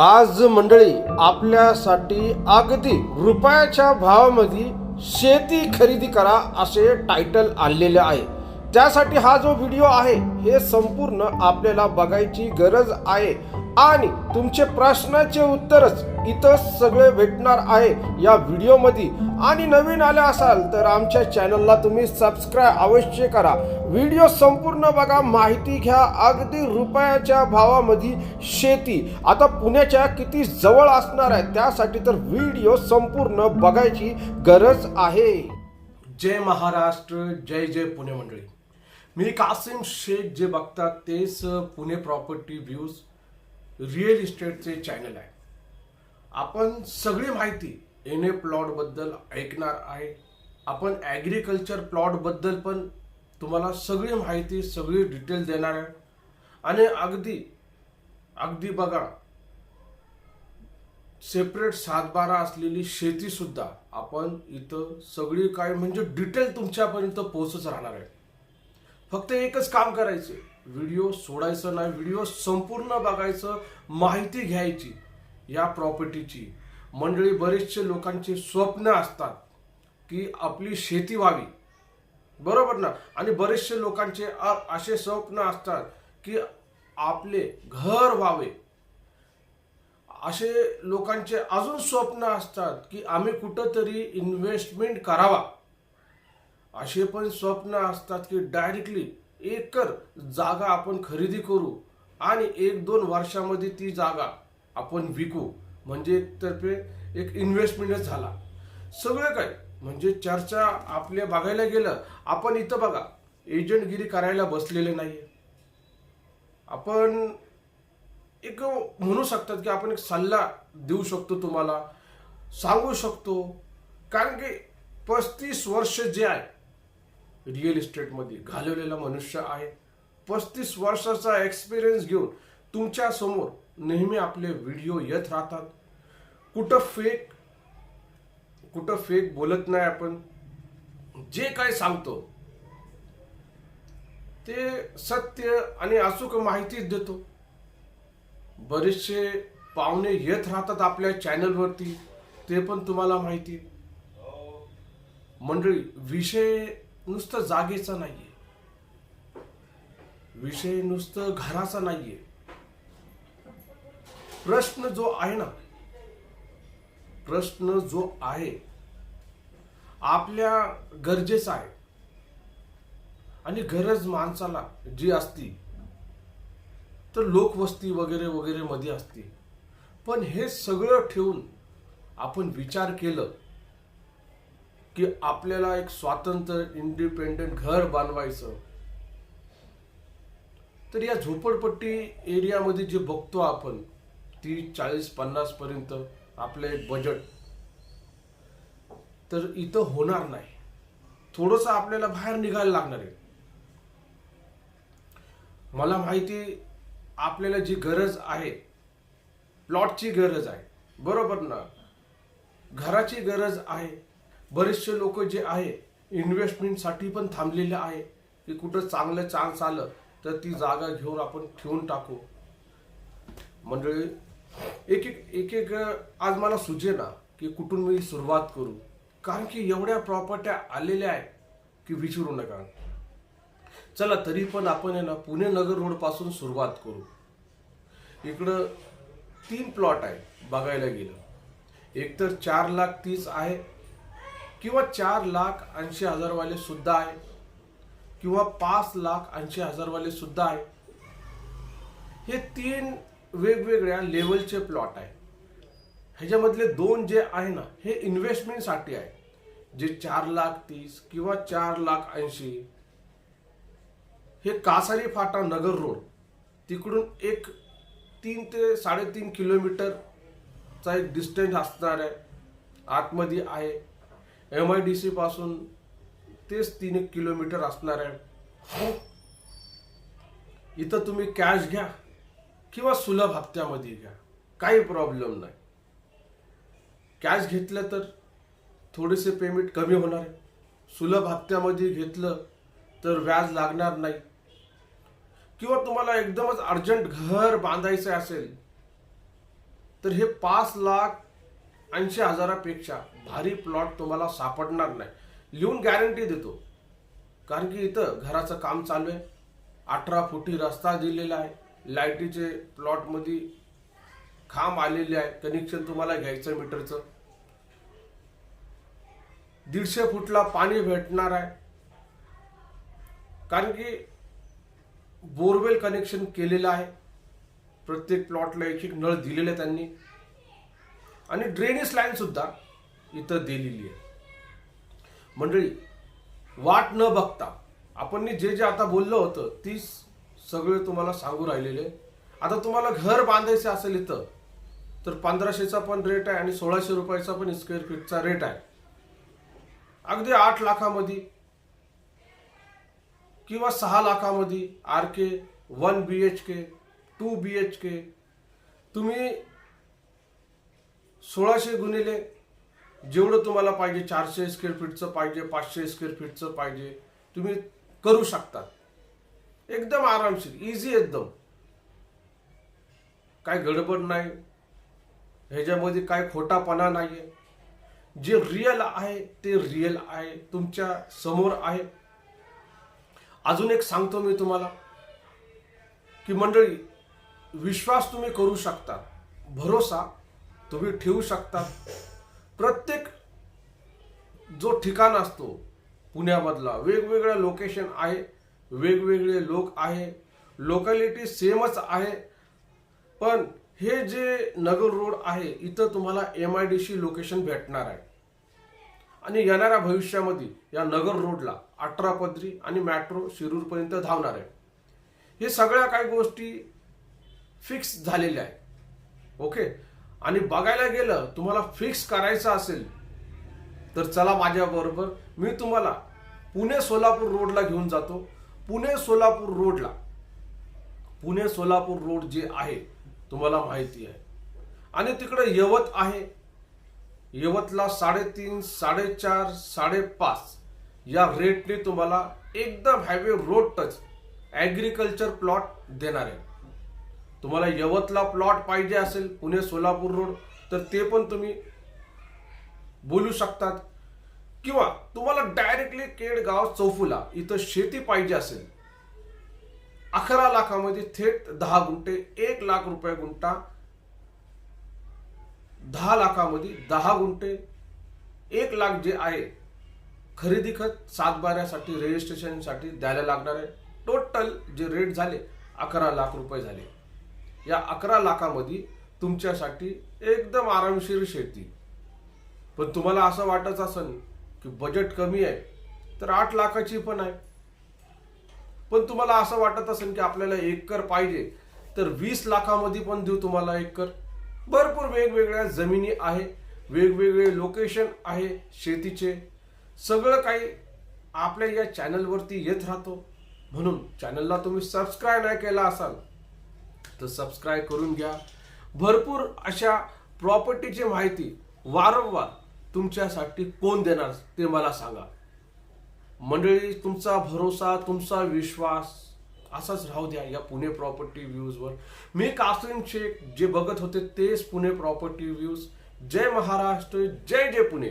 आज मंडळी आपल्यासाठी अगदी रुपयाच्या भावामध्ये शेती खरेदी करा असे टायटल आणलेले आहे. त्यासाठी हा जो व्हिडिओ आहे हे संपूर्ण आपल्याला बघायची गरज आहे. आणि तुमचे प्रश्नाचे उत्तरच इथं सगळे भेटणार आहे या व्हिडिओमध्ये आणि नवीन आले असाल तर आमच्या चॅनलला तुम्ही सबस्क्राईब अवश्य करा. व्हिडिओ संपूर्ण बघा माहिती घ्या अगदी रुपयाच्या भावामध्ये शेती. आता पुण्याच्या किती जवळ असणार आहे त्यासाठी तर व्हिडिओ संपूर्ण बघायची गरज आहे. जय महाराष्ट्र जय जय पुणे मंडळी. मी कासिम शेख जे बघतात तेच पुणे प्रॉपर्टी व्ह्यूज रिअल इस्टेटचे चॅनल आहे. आपण सगळी माहिती एन ए प्लॉटबद्दल ऐकणार आहे. आपण ॲग्रिकल्चर प्लॉटबद्दल पण तुम्हाला सगळी माहिती सगळी डिटेल देणार आहे. आणि अगदी अगदी बघा सेपरेट सातबारा असलेली शेतीसुद्धा आपण इथं सगळी काय म्हणजे डिटेल तुमच्यापर्यंत पोहोचच राहणार आहे. फक्त एकच काम करायचं. व्हिडिओ सोडायचं नाही व्हिडिओ संपूर्ण बघायचं माहिती घ्यायची या प्रॉपर्टीची. मंडळी बरेचसे लोकांचे स्वप्न असतात की आपली शेती व्हावी. बरोबर ना? आणि बरेचसे लोकांचे असे स्वप्न असतात की आपले घर व्हावे. असे लोकांचे अजून स्वप्न असतात की आम्ही कुठंतरी इन्व्हेस्टमेंट करावा. असे पण स्वप्न असतात की डायरेक्टली एकर जागा आपण खरेदी करू आणि एक दोन वर्षामध्ये ती जागा आपण विकू. म्हणजे एकतर्फे एक इन्व्हेस्टमेंटच झाला. सगळं काय म्हणजे चर्चा आपल्या बघायला गेलं आपण इथं बघा एजंटगिरी करायला बसलेले नाही आपण एक म्हणू शकतात की आपण एक सल्ला देऊ शकतो तुम्हाला सांगू शकतो. कारण की पस्तीस वर्ष जे आहे रिअल इस्टेटमध्ये घालवलेला मनुष्य आहे. पस्तीस वर्षाचा एक्सपिरियन्स घेऊन तुमच्यासमोर नेहमी आपले व्हिडिओ येत राहतात. कुठं फेक कुठं फेक बोलत नाही आपण. जे काय सांगतो ते सत्य आणि अचूक माहितीच देतो. बरेचसे पाहुणे येत राहतात आपल्या चॅनलवरती ते पण तुम्हाला माहिती. मंडळी विषय नुसतं जागेचा नाहीये. विषय नुसतं घराचा नाहीये. प्रश्न जो आहे ना प्रश्न जो आहे आपल्या गरजेचा आहे. आणि गरज माणसाला जी असती तर लोकवस्ती वगैरे वगैरे मध्ये असते. पण हे सगळं ठेवून आपण विचार केलं की आपल्याला एक स्वातंत्र्य इंडिपेंडंट घर बांधवायचं तर या झोपडपट्टी एरियामध्ये जे बघतो आपण ती चाळीस पन्नास पर्यंत आपलं एक बजेट तर इथं होणार नाही. थोडस आपल्याला बाहेर निघायला लागणार आहे. मला माहिती आपल्याला जी गरज आहे प्लॉटची गरज आहे. बरोबर ना? घराची गरज आहे. बरेचसे लोक जे आहे इन्व्हेस्टमेंटसाठी पण थांबलेले आहे. की कुठं चांगलं चान्स आलं तर ती जागा घेऊन आपण ठेवून टाकू. मंडळी एक एक एक एक आज मला सुचे ना की कुठून मी सुरुवात करू. कारण की एवढ्या प्रॉपर्ट्या आलेल्या आहेत की विचारू नका. चला तरी पण आपण आहे ना पुणे नगर रोडपासून सुरुवात करू. इकडं तीन प्लॉट आहे बघायला गेलं. एक तर चार लाख तीस आहे किंवा चार लाख ऐंशी हजारवाले सुद्धा आहे किंवा पाच लाख ऐंशी हजारवाले सुद्धा आहे हे तीन वेगवेगळ्या लेवलचे प्लॉट आहे ह्याच्यामधले दोन जे आहे ना हे इन्व्हेस्टमेंटसाठी आहे. जे चार लाख तीस किंवा चार लाख ऐंशी हे कासारी फाटा नगर रोड तिकडून एक तीन ते साडेतीन किलोमीटरचा एक डिस्टन्स असणार आहे आतमध्ये आहे. एम आय डी सी पासून तेच तीन एक किलोमीटर असणार आहे. हो. इथं तुम्ही कॅश घ्या किंवा सुलभ हप्त्यामध्ये घ्या. काही प्रॉब्लेम नाही. कॅश घेतलं तर थोडेसे पेमेंट कमी होणार आहे. सुलभ हप्त्यामध्ये घेतलं तर व्याज लागणार नाही. किंवा तुम्हाला एकदमच अर्जंट घर बांधायचं असेल तर हे पाच लाख ऐंशी हजारापेक्षा भारी प्लॉट तुम्हाला सापडणार नाही. लिहून गॅरंटी देतो. कारण की इथं घराचं काम चालू आहे. अठरा फुटी रस्ता दिलेला आहे. लाईटीचे प्लॉटमध्ये खांब आलेले आहे. कनेक्शन तुम्हाला घ्यायचं मीटरचं दीडशे फुटला पाणी भेटणार आहे. कारण की बोरवेल कनेक्शन केलेलं आहे. प्रत्येक प्लॉटला एक एक नळ दिलेले त्यांनी. आणि ड्रेनेज लाईन सुद्धा इथं दिलेली आहे. मंडळी वाट न बघता आपण जे जे आता बोललं होतं ती सगळे तुम्हाला सांगू राहिलेले. आता तुम्हाला घर बांधायचं असेल इथं तर पंधराशेचा पण रेट आहे आणि सोळाशे रुपयाचा पण स्क्वेअर फीटचा रेट आहे. अगदी आठ लाखामध्ये किंवा सहा लाखामध्ये R K one B H K two B H K तुम्ही सोळाशे गुणिले जेवढं तुम्हाला पाहिजे चारशे स्क्वेअर फीटचं पाहिजे पाचशे स्क्वेअर फीटचं पाहिजे तुम्ही करू शकता. एकदम आरामशीर इझी एकदम. काय गडबड नाही. ह्याच्यामध्ये काय खोटापणा नाही आहे जे रिअल आहे ते रिअल आहे तुमच्यासमोर आहे. अजून एक सांगतो मी तुम्हाला की मंडळी विश्वास तुम्ही करू शकता. भरोसा तुम्ही ठेवू शकता. प्रत्येक जो ठिकाण असतो पुण्यामधला वेगवेगळ्या लोकेशन आहे वेगवेगळे लोक आहे लोकॅलिटी सेमच आहे. पण हे जे नगर रोड आहे इथं तुम्हाला M I D C location भेटणार आहे. आणि येणाऱ्या भविष्यामध्ये या नगर रोडला अठरा पदरी आणि मेट्रो शिरूरपर्यंत धावणार आहे. हे सगळ्या काही गोष्टी फिक्स झालेल्या आहे ओके आणि बघायला गेलं तुम्हाला फिक्स करायचं असेल तर चला माझ्याबरोबर मी तुम्हाला पुणे सोलापूर रोडला घेऊन जातो. पुणे सोलापूर रोडला. पुणे सोलापूर रोड जे आहे तुम्हाला माहिती आहे. आणि तिकडे यवत आहे. यवतला साडेतीन साडेचार साडेपाच या रेटने तुम्हाला एकदम highway road touch agriculture plot देणार आहे. तुम्हाला यवतला प्लॉट पाहिजे असेल पुणे सोलापूर रोड तर ते पण तुम्ही बोलू शकतात. किंवा तुम्हाला डायरेक्टली केडगाव चौफुला इथं शेती पाहिजे असेल अकरा लाखामध्ये थेट दहा गुंठे एक लाख रुपये गुंठा दहा लाखामध्ये दहा गुंठे एक लाख जे आहे खरेदी खत सातबाऱ्यासाठी रजिस्ट्रेशनसाठी द्यायला लागणार आहे. टोटल जे रेट झाले अकरा लाख रुपये झाले. या अकरा लाखामध्ये तुमच्यासाठी एकदम आरामशीर शेती. पण तुम्हाला असं वाटत असेल की बजेट कमी आहे तर आठ लाखाची पण आहे. पण तुम्हाला असं वाटत असेल की आपल्याला एकर पाहिजे तर वीस लाखामध्ये पण देऊ तुम्हाला एकर. भरपूर वेगवेगळ्या जमिनी आहे वेगवेगळे लोकेशन आहे शेतीचे. सगळं काही आपल्या या चॅनलवरती येत राहतो. म्हणून चॅनलला तुम्ही सबस्क्राईब नाही केला असाल तर सबस्क्राईब करून घ्या. भरपूर अशा प्रॉपर्टीची माहिती वारंवार तुमच्यासाठी कोण देणार ते मला सांगा. मंडळी तुमचा भरोसा तुमचा विश्वास असाच राहू द्या या पुणे प्रॉपर्टी व्ह्यूजवर मी कासरीन शेख जे बघत होते तेच पुणे प्रॉपर्टी व्ह्यूज जय महाराष्ट्र जय जय पुणे.